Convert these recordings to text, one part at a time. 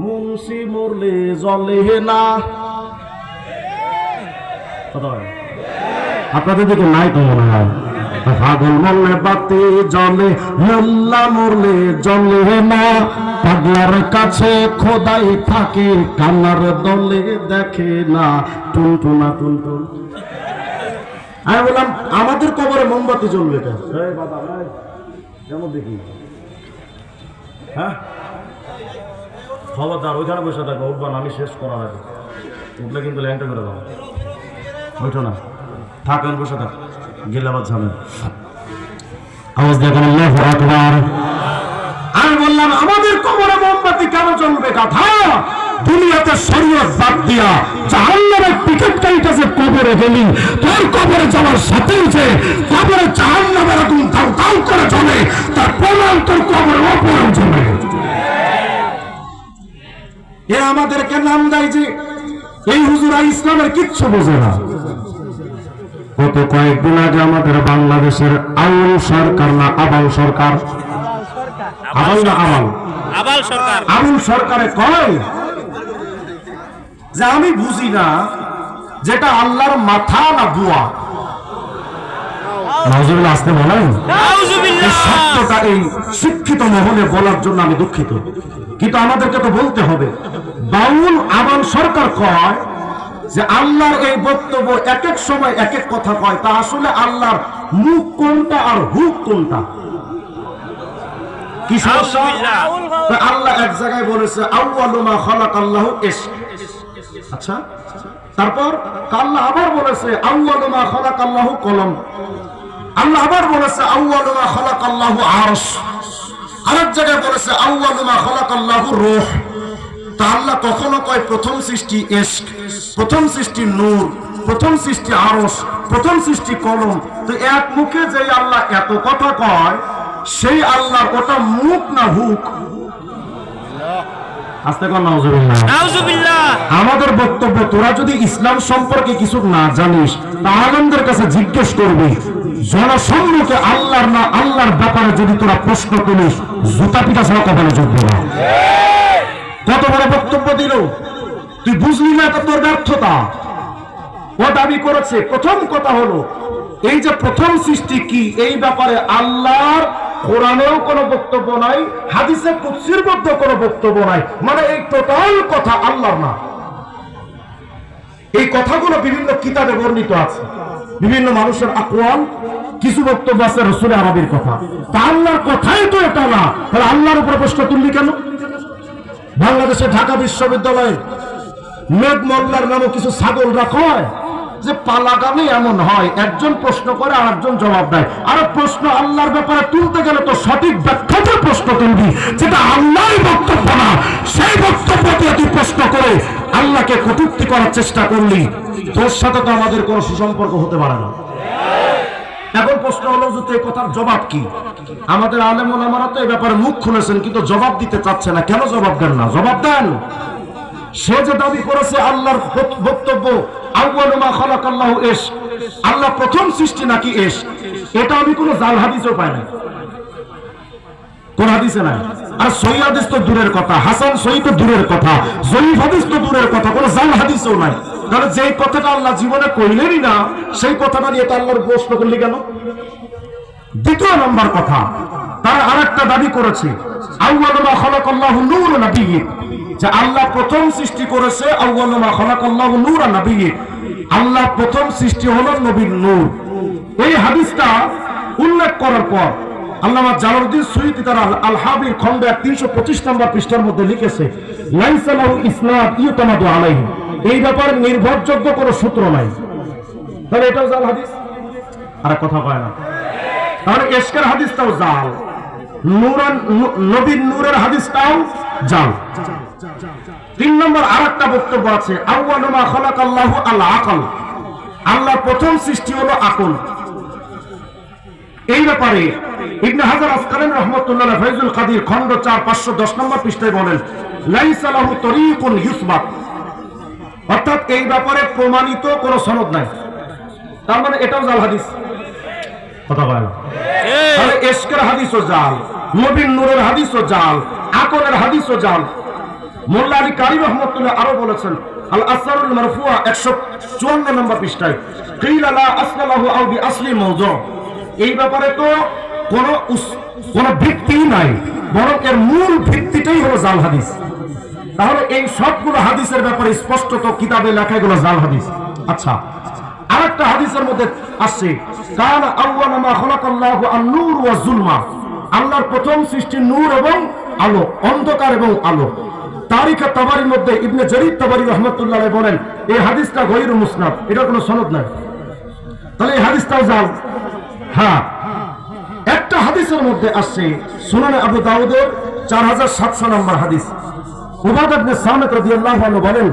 মুন্সি মরলে জলে না। আপনাদের দিকে নাই তো মনে হয়। পাগল মরলে বাতি জলে মোল্লা মরলে জলে না। পাগলার কাছে খোদাই থাকে কান্নার দলে দেখে না। টুনটুনা, টুনটুন। আমি বললাম, আমাদের কবরে মোমবাতি জ্বলবে কেন? দেখি। হ্যাঁ? খবরদার ওইখানে বসে থাকো উঠবা না, আমি শেষ করা হবে। উঠলে কিন্তু ল্যাংটা করে দেবো ওইটা না। থাকেন বসে থাক। গেলে আবার ঝামেলা আওয়াজ দেখেন আল্লাহু আকবার। আমি বললাম আমাদের কবরে মোমবাতি কেন জ্বলবে কথা? দুনিয়াতে শরীয়ত বাদ দিয়া জাহান্নামের টিকিট কাইটাছে কবরে গেলি তোর কবরে যাওয়ার সাথেই যে কবরে জাহান্নামের আগুন দাও দাও করে চলে তার প্রমাণ তোর কবরে অপরাণ আমাদেরকে নাম দেয় যে এই হুজুরা ইসলামের কিচ্ছু বোঝে না। গত কয়েকদিন আগে আমাদের বাংলাদেশের আউল সরকার না আবাল সরকার? আবাল না আবাল? আবাল সরকার। আবুল সরকারে কয় যে আমি বুঝি না যেটা আল্লাহর মাথা না বুয়া। নজরুল আসতে বলেন? শব্দটা এই শিক্ষিত মহলে বলার জন্য আমি দুঃখিত। কিন্তু আমাদেরকে তো বলতে হবে। বাউল আবাল সরকার কয় যে আল্লাহর এই বক্তব্য এক এক সময় এক এক কথা কয় তা আসলে আল্লাহর মুখ কোনটা আর হুক কোনটা? কি সমস্যা? আল্লাহ এক জায়গায় বলেছে আল্লাহ আচ্ছা তারপর আল্লাহ আবার বলেছে আউয়ালু মা খালাক আল্লাহ কলম। আল্লাহ আবার বলেছে আউয়ালু মা খালাক আল্লাহ আরশ। আরেক জায়গায় বলেছে আউয়ালু মা খালাক আল্লাহ রূহ। তা আল্লাহ কখনো কয় প্রথম সৃষ্টি ইশক প্রথম সৃষ্টি নূর প্রথম সৃষ্টি আরশ প্রথম সৃষ্টি কলম। তো এক মুখে যে আল্লাহ এত কথা কয় সেই আল্লাহর ওটা মুখ না হুক? আমাদের বক্তব্য তোরা যদি ইসলাম সম্পর্কে কিছু না জানিস তা আলমদের কাছে জিজ্ঞেস করবি। জনসম্মুখে আল্লাহর না আল্লাহর ব্যাপারে যদি তোরা প্রশ্ন করিস জুতা পিঠা ছাড়া কখনো যোগ্য না। কত বড় বক্তব্য দিল, তুই বুঝলি না তোর ব্যর্থতা? ও দাবি করেছে, প্রথম কথা হলো, এই যে প্রথম সৃষ্টি কি, এই ব্যাপারে আল্লাহর কোরআনেও কোনো বক্তব্য নাই, হাদিসে কুৎসির মধ্যে কোনো বক্তব্য নাই মানে এই টোটাল কথা আল্লাহর না। এই কথাগুলো বিভিন্ন কিতাবে বর্ণিত আছে, বিভিন্ন মানুষের আকওয়াল, কিছু বক্তব্য আছে রসুল আরবির কথা। তা আল্লাহর কথাই তো এটা না। তাহলে আল্লাহর উপরে প্রশ্ন তুললি কেন? বাংলাদেশে ঢাকা বিশ্ববিদ্যালয়ে মেঘ মোল্লার নামে কিছু ছাগলরা কয় যে পালাগামে এমন হয়, একজন প্রশ্ন করে আর একজন জবাব দেয়। আর প্রশ্ন আল্লাহর ব্যাপারে তুলতে গেলে তো সঠিক ব্যাখ্যাতে প্রশ্ন তুলবি, যেটা আল্লাহর বক্তব্য না। সেই বক্তব্য তুই প্রশ্ন করে আল্লাহকে কটুক্তি করার চেষ্টা করলি। তোর সাথে তো আমাদের কোনো সুসম্পর্ক হতে পারে না। এখন প্রশ্ন হলো যে এই কথার জবাব কি? আমাদের আলেম ওলামারা তো এই ব্যাপারে মুখ খুলেছেন, কিন্তু জবাব দিতে চাচ্ছে না। কেন জবাব দেন না? জবাব দেন। সে যে দাবি করেছে আল্লাহর বক্তব্য খালাকাল্লাহু ইশ আল্লাহ প্রথম সৃষ্টি নাকি ইশ এটা আমি কোনো জাল হাদিসও পাই না কোন হাদিসে নাই? আর সহি হাদিস তো দূরের কথা, হাসান সহি তো দূরের কথা, জয়ীফ হাদিস তো দূরের কথা, কোনো জাল হাদিসও নাই। তাহলে যেই কথাটা আল্লাহ জীবনে কইলেনই না, সেই কথাটা নিয়ে তো আল্লাহর প্রশ্ন করলি কেন? দ্বিতীয় নম্বর কথা, তার আরেকটা দাবি করেছে আল্লাহ প্রথম সৃষ্টি করেছে নাবিয়্যিন আল্লাহ প্রথম সৃষ্টি হলো নবীর নূর। এই হাদিসটা উল্লেখ করার পর আল্লামা জালালউদ্দিন সুয়ুতি তার আল- হাবির তিনশো পঁচিশ নম্বর পৃষ্ঠার মধ্যে লিখেছে এই ব্যাপারে নির্ভরযোগ্য সূত্র নাই। তাহলে এটাও জাল হাদিস? আর কথা কয় না। তাহলে হাদিসটাও জাল। নূরের হাদিসটাও জাল। তিন নম্বর বক্তব্য আছে, আউয়ালু মা খালাকাল্লাহু আল আকল। আল্লাহ প্রথম সৃষ্টি হলো আকল। এই ব্যাপারে ইবনে হাজার আসকালান রহমতুল্লাহ ফৈজুল কাদির খন্ড চার পাঁচশো দশ নম্বর পৃষ্ঠায় বলেন লাইসা তরিকুন ইউসবাত। অর্থাৎ এই ব্যাপারে প্রমাণিত কোনো সনদ নাই। তার মানে এটাও জাল হাদিস। কথা বলে তাহলে এসকের হাদিসও জাল নবীন নূরের হাদিসও জাল আকলের হাদিসও জাল। মোল্লা আলী কারি রহমতুল্লাহ আরও বলেছেন আল আসরুল মারফুয়া একশো চুয়ান্ন নম্বর পৃষ্ঠায় আসলি মৌজু। এই ব্যাপারে তো কোনো ভিত্তি নাই বরং এর মূল ভিত্তিটাই হলো জাল হাদিস। তাহলে এই সবগুলো হাদিসের ব্যাপারে স্পষ্টত কিতাবে লেখা এগুলো জাল হাদিস। আচ্ছা আরেকটা হাদিসের মধ্যে আসছে খালাকাল্লাহু আন-নূর ওয়া যুলমা আল্লাহর প্রথম সৃষ্টি নূর এবং আলো, অন্ধকার এবং আলো। তারিখে তাবারির মধ্যে ইবনে তাবারি বলেন এই হাদিসটা গয়রু মুসনাদ এটা কোনো সনদ নাই। তাহলে এই হাদিসটাও হ্যাঁ একটা হাদিসের মধ্যে আসছে, সুনানে আবু দাউদের চার হাজার সাতশো নম্বর হাদিস। উবাদ ইবনে সামিত রাদিয়াল্লাহু আনহু বলেন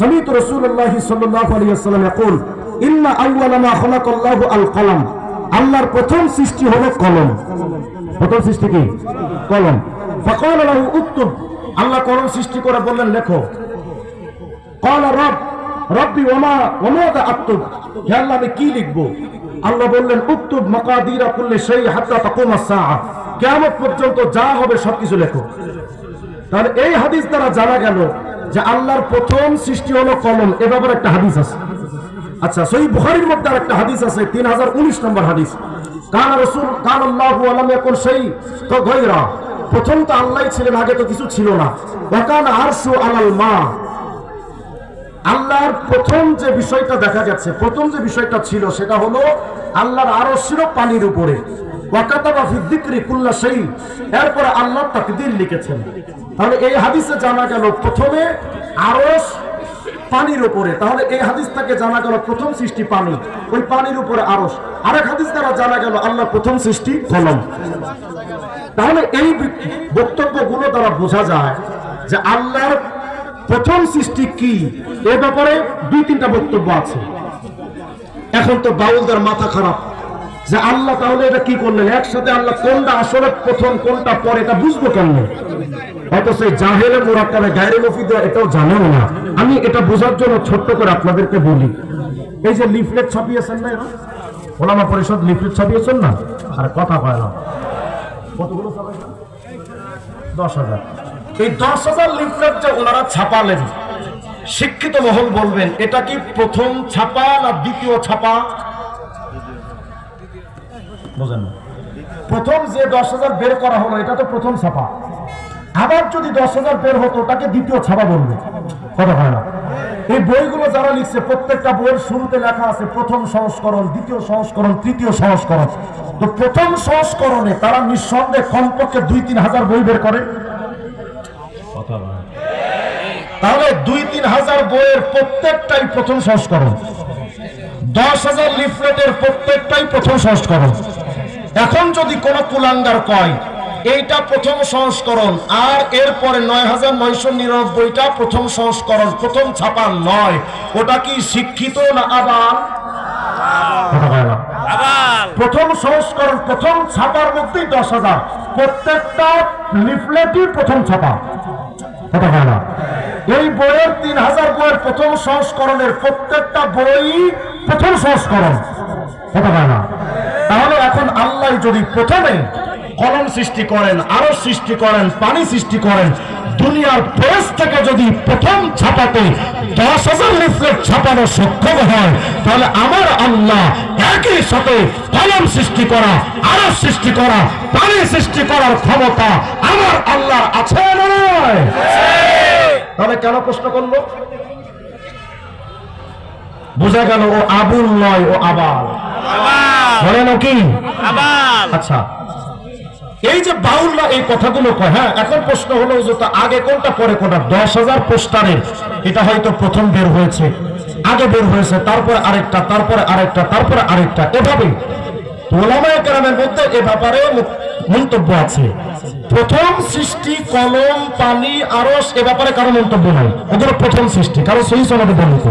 সমিত রাসূলুল্লাহ সাল্লাল্লাহু আলাইহি ওয়াসাল্লাম ইয়াকুল ইন্না আউওয়ালা মা খালাকাল্লাহু আল কলম আল্লাহর প্রথম সৃষ্টি হলো কলম প্রথম সৃষ্টি কি কলম ফাকাল লাহু উক্তুব আল্লাহ কলম সৃষ্টি করে বললেন লেখো قال রব রব্বি ওমা ওমাদা আক্তুব হে আল্লাহ আমি কি লিখবো আল্লাহ বললেন উক্তুব মাকাদিরা কুল্লি সেই হাত্তা তাকুম আস-সাআ কিয়ামত পর্যন্ত যা হবে সবকিছু লেখো তাহলে এই হাদিস দ্বারা জানা গেল যে আল্লাহর প্রথম সৃষ্টি হলো কলম। এ ব্যাপারে একটা হাদিস আছে। আচ্ছা সহি বুখারীর মধ্যে আর একটা হাদিস আছে 3019 নম্বর হাদিস। কান রাসূল, কান আল্লাহু আলাম ইয়াকুন সেই তো গায়রা। প্রথম তো আল্লাহ ছিলেন, আগে তো কিছু ছিল না। কান আরশু আলাল মা। আল্লাহর প্রথম যে বিষয়টা দেখা গেছে, প্রথম যে বিষয়টা ছিল, সেটা হলো আল্লাহর আরও ছিল পানির উপরে। এরপরে আল্লাহ তাকদীর লিখেছেন। তাহলে এই হাদিসে জানা গেল প্রথমে আরশ পানির উপরে। তাহলে এই হাদিস থেকে জানা গেল প্রথম সৃষ্টি পানি, ওই পানির উপরে আরশ। আরেক হাদিস দ্বারা জানা গেল আল্লাহ প্রথম সৃষ্টি তাহলে এই দ্বারা বোঝা যায় যে আল্লাহর প্রথম সৃষ্টি কি। এ ব্যাপারে দুই তিনটা বক্তব্য আছে। এখন তো বাউলদের মাথা খারাপ। যে আল্লাহ তাহলে এটা কি করলেন? একসাথে আল্লাহ কোনটা আসলে প্রথম, কোনটা পরে, এটা বুঝব কেমন? সেই জাহেলে মোরাক্কাবে এটাও জানেও না। আমি এটা বোঝার জন্য ছোট্ট করে আপনাদেরকে বলি। এই যে লিফলেট ছাপিয়েছেন না ওলামা পরিষদ লিফলেট ছাপিয়েছেন না? আর কথা কয় না। কতগুলো দশ হাজার। এই দশ হাজার লিফলেট যে ওনারা ছাপালেন, শিক্ষিত মহল বলবেন, এটা কি প্রথম ছাপা না দ্বিতীয় ছাপা? বোঝেন। প্রথম যে দশ হাজার বের করা হলো, এটা তো প্রথম ছাপা। আবার যদি দশ হাজার বের হতো ওটাকে দ্বিতীয় ছাপা বলবে। কথা হয় না। এই বইগুলো যারা লিখছে, প্রত্যেকটা বইয়ের শুরুতে লেখা আছে, প্রথম সংস্করণ, দ্বিতীয় সংস্করণ, তৃতীয় সংস্করণ। তো প্রথম সংস্করণে তারা নিঃসন্দেহে কমপক্ষে দুই তিন হাজার বই বের করে। তাহলে দুই তিন হাজার বইয়ের প্রত্যেকটাই প্রথম সংস্করণ। দশ হাজার লিফলেটের প্রত্যেকটাই প্রথম সংস্করণ। এখন যদি কোন কুলাঙ্গার কয় এইটা প্রথম সংস্করণ আর এরপরে নয় হাজার নয়শো নিরানব্বইটা প্রথম সংস্করণ প্রথম ছাপা নয় ওটা কি শিক্ষিত না আবার প্রথম সংস্করণ প্রথম ছাপার মধ্যেই দশ হাজার। প্রত্যেকটা লিফলেটই প্রথম ছাপা। কথা হয় না। এই বইয়ের তিন হাজার বইয়ের প্রথম সংস্করণের প্রত্যেকটা বই প্রথম সংস্করণ। কথা হয় না। তাহলে এখন আল্লাহ যদি প্রথমে কলম সৃষ্টি করেন আরও সৃষ্টি করেন, পানি সৃষ্টি করেন, দুনিয়ার প্রেস থেকে যদি প্রথম ছাপাতে দশ হাজার লিফলেট ছাপানো সক্ষম হয়, তাহলে আমার আল্লাহ একই সাথে কলম সৃষ্টি করা আরও সৃষ্টি করা, পানি সৃষ্টি করার ক্ষমতা আমার আল্লাহ আছে নয় তাহলে কেন প্রশ্ন করল? বোঝা গেল ও আবুল নয়, ও আবাল। বলেন কি? আচ্ছা। এই যে বাউলরা এই কথাগুলো কয় হ্যাঁ এখন প্রশ্ন হলো যে আগে কোনটা পরে কোনটা? দশ হাজার পোস্টারের এটা হয়তো প্রথম বের হয়েছে আগে বের হয়েছে তারপরে আরেকটা তারপরে আরেকটা তারপরে আরেকটা। এভাবে ওলামায় কেরামের মধ্যে এ ব্যাপারে মন্তব্য আছে। প্রথম সৃষ্টি কলম পানি আরস এ ব্যাপারে কারও মন্তব্য নাই। ওগুলো প্রথম সৃষ্টি কারও সহি সনদে বর্ণিত।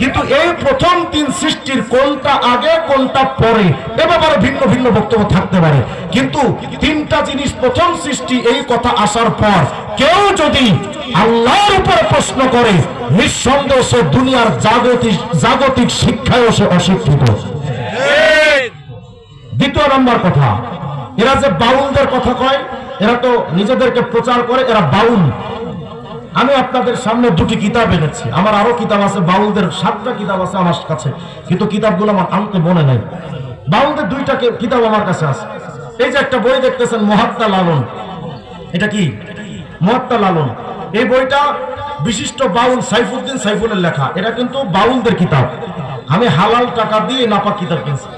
কিন্তু এই প্রথম তিন সৃষ্টির কোনটা আগে কোনটা পরে এ ব্যাপারে ভিন্ন ভিন্ন বক্তব্য থাকতে পারে। কিন্তু তিনটা জিনিস প্রথম সৃষ্টি এই কথা আসার পর কেউ যদি আল্লাহর উপর প্রশ্ন করে নিঃসন্দেহ সে দুনিয়ার জাগতিক জাগতিক শিক্ষায় সে অশিক্ষিত। দ্বিতীয় নম্বর কথা এরা যে বাউলদের কথা কয় এরা তো নিজেদেরকে প্রচার করে, এরা বাউল। আমি আপনাদের সামনে দুটি কিতাব এনেছি। আমার আরও কিতাব আছে, বাউলদের সাতটা কিতাব আছে আমার কাছে। কিন্তু কিতাবগুলো আমার আনতে মনে নাই। বাউলদের দুইটা কিতাব আমার কাছে আছে। এই যে একটা বই দেখতেছেন, মহাত্মা লালন। এটা কি? মহাত্মা লালন। এই বইটা বিশিষ্ট বাউল সাইফুদ্দিন সাইফুলের লেখা। এটা কিন্তু বাউলদের কিতাব। আমি হালাল টাকা দিয়ে নাপাক কিতাব কিনছি।